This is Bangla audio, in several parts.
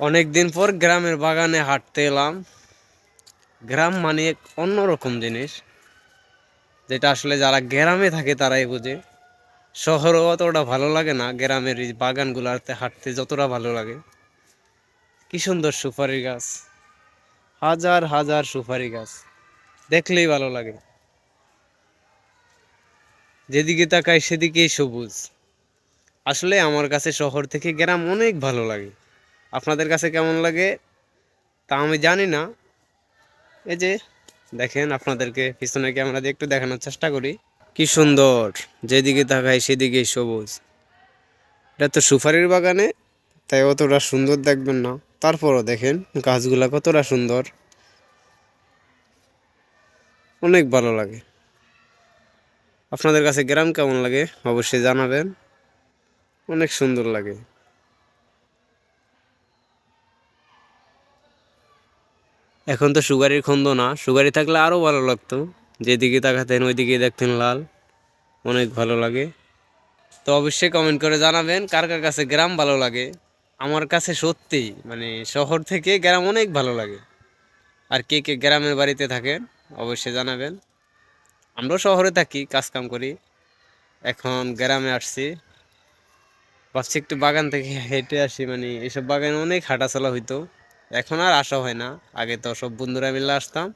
অনেক দিন পর গ্রামের বাগানে হাঁটতে এলাম। গ্রাম মানে এক অন্যরকম জিনিস, যেটা আসলে যারা গ্রামে থাকে তারাই বোঝে। শহরও অতটা ভালো লাগে না, গ্রামের এই বাগানগুলোতে হাঁটতে যতটা ভালো লাগে। কি সুন্দর সুপারি গাছ, হাজার হাজার সুপারি গাছ, দেখলেই ভালো লাগে। যেদিকে তাকাই সেদিকেই সবুজ। আসলে আমার কাছে শহর থেকে গ্রাম অনেক ভালো লাগে। আপনাদের কাছে কেমন লাগে তা আমি জানি না। এই যে দেখেন আপনাদেরকে পিছনে ক্যামেরা দিয়ে একটু দেখানোর চেষ্টা করি। কি সুন্দর, যেদিকে তাকাই সেদিকেই সবুজ। এটা তো সুপারির বাগানে, তাই অতটা সুন্দর দেখবেন না। তারপরও দেখেন গাছগুলা কতটা সুন্দর। অনেক ভালো লাগে। আপনাদের কাছে গ্রাম কেমন লাগে অবশ্যই জানাবেন। অনেক সুন্দর লাগে। এখন তো সুগারির খন্দ না। সুগারি থাকলে আরও ভালো লাগতো। যেদিকে তাকাতেন ওইদিকে দেখতেন লাল। অনেক ভালো লাগে। তো অবশ্যই কমেন্ট করে জানাবেন, কার কার কাছে গ্রাম ভালো লাগে? আমার কাছে সত্যিই মানে শহর থেকে গ্রাম অনেক ভালো লাগে। আর কে কে গ্রামের বাড়িতে থাকেন, অবশ্যই জানাবেন। আমরাও শহরে থাকি, কাজ কাম করি। এখন গ্রামে আসছি। ভাবছি একটু বাগান থেকে হেঁটে আসি মানে এসব বাগানে অনেক হাঁটাচলা হইতো। এখন আর আসা হয় না। আগে তো সব বন্ধুরা মিলে আসতাম।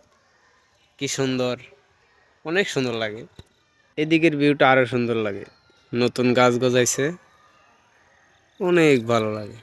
কি সুন্দর। অনেক সুন্দর লাগে। এদিকের ভিউটা আরও সুন্দর লাগে। নতুন গাছ গজাইছে। অনেক ভালো লাগে।